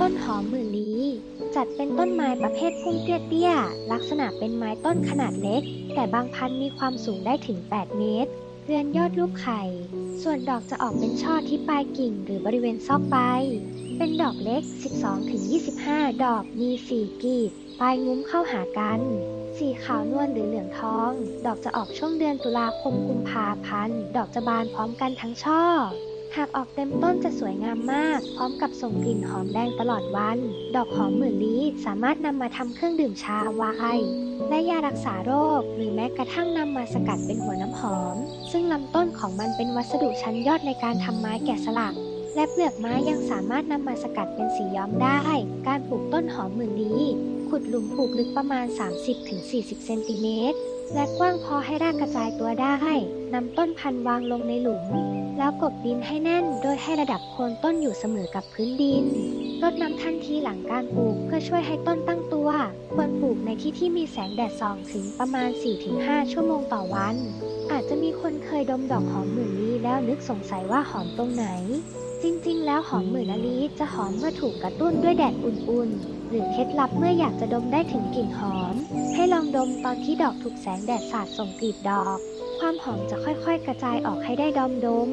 ต้นหอมหมื่นลี้จัดเป็นต้นไม้ประเภทพุ่มเตี้ยๆ ลักษณะเป็นไม้ต้นขนาดเล็ก แต่บางพันธุ์มีความสูงได้ถึง 8 เมตร เรือนยอดรูปไข่ ส่วนดอกจะออกเป็นช่อที่ปลายกิ่งหรือบริเวณซอกใบ เป็นดอกเล็ก 12-25 ดอก มี 4 กีบ ปลายงุ้มเข้าหากัน สีขาวนวลหรือเหลืองทอง ดอกจะออกช่วงเดือนตุลาคมกุมภาพันธ์ ดอกจะบานพร้อมกันทั้งช่อ หากออกเต็มต้นจะสวยงามมาก พร้อมกับส่งกลิ่นหอมแดงตลอดวัน ดอกหอมหมื่นลี้สามารถนำมาทำเครื่องดื่มชาวาย และยารักษาโรค หรือแม้กระทั่งนำมาสกัดเป็นหัวน้ำหอม ซึ่งลำต้นของมันเป็นวัสดุชั้นยอดในการทำไม้แกะสลัก และเปลือกไม้ยังสามารถนำมาสกัดเป็นสีย้อมได้ การปลูกต้นหอมหมื่นลี้ขุดหลุมปลูกลึกประมาณ 30-40 เซนติเมตร และกว้างพอให้รากกระจายตัวได้นำต้นพันธุ์วางลงในหลุม แล้วกบดินให้แน่น โดยให้ระดับโคนต้นอยู่เสมอกับพื้นดินรดน้ำทันทีหลังการปลูกเพื่อช่วยให้ต้นตั้งตัว ควรปลูกในที่ที่มีแสงแดดส่องถึงประมาณ 4-5 ชั่วโมงต่อวัน อาจจะมีคนเคยดมดอกหอมหมื่นลี้แล้วนึกสงสัยว่าหอมตรงไหน จริงๆ แล้วหอมหมื่นลี้จะหอมเมื่อถูกกระตุ้นด้วยแดดอุ่นๆ หรือเคล็ดลับเมื่ออยากจะดมได้ถึงกลิ่นหอม ให้ลองดมตอนที่ดอกถูกแสงแดดสาดส่งกลีบดอก ความหอมจะค่อยๆ กระจายออกให้ได้ดอมดม